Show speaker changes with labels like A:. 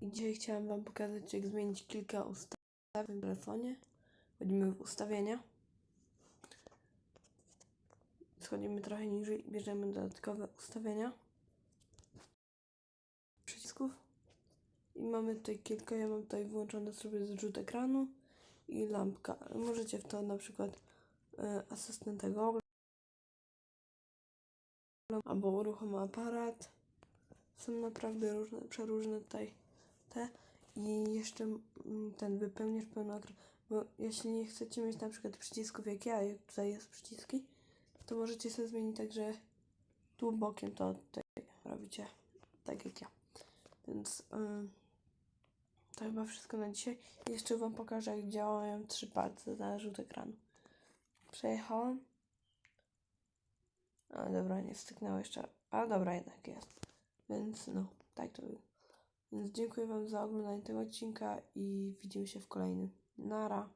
A: I dzisiaj chciałam Wam pokazać, jak zmienić kilka ustaw w telefonie. Wchodzimy w ustawienia. Schodzimy trochę niżej i bierzemy dodatkowe ustawienia. Przycisków. I mamy tutaj kilka, ja mam tutaj włączone sobie zrzut ekranu i lampka. Możecie w to na przykład e, asystenta Google albo uruchom aparat. Są naprawdę różne, przeróżne tutaj te. I jeszcze mm, ten wypełniacz pełnoekran. Bo jeśli nie chcecie mieć na przykład przycisków jak ja, jak tutaj jest przyciski, to możecie sobie zmienić tak, że tu bokiem to robicie tak jak ja. Więc ym, to chyba wszystko na dzisiaj. Jeszcze Wam pokażę, jak działają trzy palce na rzut ekranu. Przejechałam. A dobra, nie styknęło jeszcze. A dobra, jednak jest. Więc no, tak to było. Dziękuję Wam za oglądanie tego odcinka i widzimy się w kolejnym. Nara.